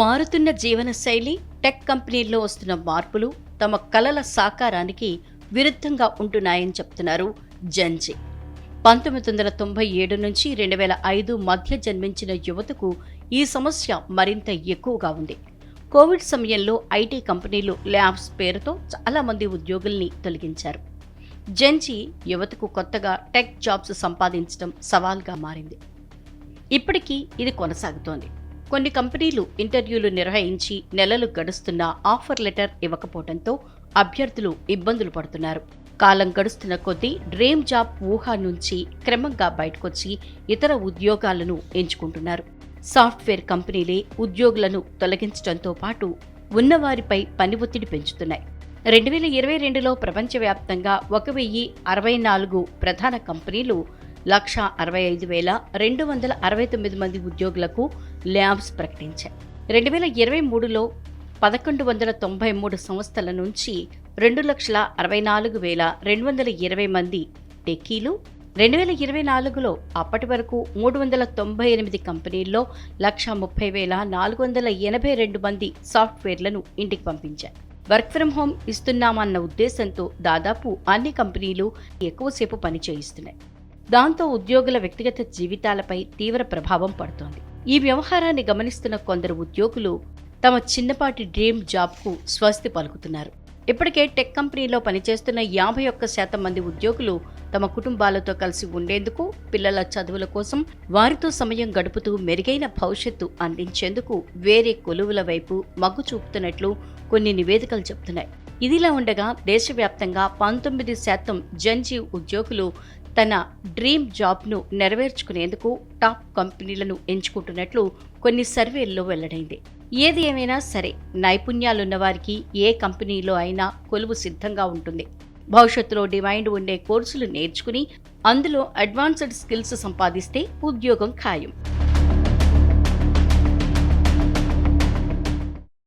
మారుతున్న జీవనశైలి టెక్ కంపెనీల్లో వస్తున్న మార్పులు తమ కలల సాకారానికి విరుద్ధంగా ఉంటున్నాయని చెప్తున్నారు జంజీ పంతొమ్మిది వందల తొంభై ఏడు నుంచి రెండు వేల ఐదు మధ్య జన్మించిన యువతకు ఈ సమస్య మరింత ఎక్కువగా ఉంది. కోవిడ్ సమయంలో ఐటీ కంపెనీలు ల్యాబ్స్ పేరుతో చాలామంది ఉద్యోగుల్ని తొలగించారు. జెన్జీ యువతకు కొత్తగా టెక్ జాబ్స్ సంపాదించడం సవాల్గా మారింది. ఇప్పటికీ ఇది కొనసాగుతోంది. కొన్ని కంపెనీలు ఇంటర్వ్యూలు నిర్వహించి నెలలు గడుస్తున్నా ఆఫర్ లెటర్ ఇవ్వకపోవడంతో అభ్యర్థులు ఇబ్బందులు పడుతున్నారు. కాలం గడుస్తున్న కొద్దీ డ్రీమ్ జాబ్ ఊహ నుంచి క్రమంగా బయటకొచ్చి ఇతర ఉద్యోగాలను ఎంచుకుంటున్నారు. సాఫ్ట్వేర్ కంపెనీలే ఉద్యోగులను తొలగించడంతో పాటు ఉన్నవారిపై పని ఒత్తిడి పెంచుతున్నాయి. రెండు వేల ఇరవై రెండులో ప్రపంచవ్యాప్తంగా ఒక వెయ్యి అరవై నాలుగు ప్రధాన కంపెనీలు లక్ష అరవై ఐదు వేల రెండు వందల అరవై తొమ్మిది మంది ఉద్యోగులకు ల్యాబ్స్ ప్రకటించాయి. రెండు వేల ఇరవై మూడులో పదకొండు వందల తొంభై మూడు సంస్థల నుంచి రెండు లక్షల అరవై నాలుగు వేల రెండు వందల ఇరవై మంది టెక్కీలు రెండు వేల ఇరవై నాలుగులో అప్పటి వరకు మూడు వందల తొంభై ఎనిమిది కంపెనీల్లో లక్ష ముప్పై వేల నాలుగు వందల ఎనభై రెండు మంది సాఫ్ట్వేర్లను ఇంటికి పంపించాయి. వర్క్ ఫ్రం హోమ్ ఇస్తున్నామన్న ఉద్దేశంతో దాదాపు అన్ని కంపెనీలు ఎక్కువసేపు పని చేయిస్తున్నాయి దాంతో ఉద్యోగుల వ్యక్తిగత జీవితాలపై తీవ్ర ప్రభావం పడుతోంది. ఈ వ్యవహారాన్ని గమనిస్తున్న కొందరు ఉద్యోగులు తమ చిన్నపాటి డ్రీమ్ జాబ్కు స్వస్తి పలుకుతున్నారు. ఇప్పటికే టెక్ కంపెనీలో పనిచేస్తున్న యాభై ఒక్క శాతం మంది ఉద్యోగులు తమ కుటుంబాలతో కలిసి ఉండేందుకు పిల్లల చదువుల కోసం వారితో సమయం గడుపుతూ మెరుగైన భవిష్యత్తు అందించేందుకు వేరే కొలువుల వైపు మగ్గు చూపుతున్నట్లు కొన్ని నివేదికలు చెబుతున్నాయి. ఇదిలా ఉండగా దేశవ్యాప్తంగా పంతొమ్మిది శాతం జన్జీవ్ ఉద్యోగులు తన డ్రీమ్ జాబ్ను నెరవేర్చుకునేందుకు టాప్ కంపెనీలను ఎంచుకుంటున్నట్లు కొన్ని సర్వేల్లో వెల్లడైంది. ఏది ఏమైనా సరే నైపుణ్యాలున్న వారికి ఏ కంపెనీలో అయినా కొలువు సిద్ధంగా ఉంటుంది. భవిష్యత్తులో డిమాండ్ ఉండే కోర్సులు నేర్చుకుని అందులో అడ్వాన్స్డ్ స్కిల్స్ సంపాదిస్తే ఉద్యోగం ఖాయం.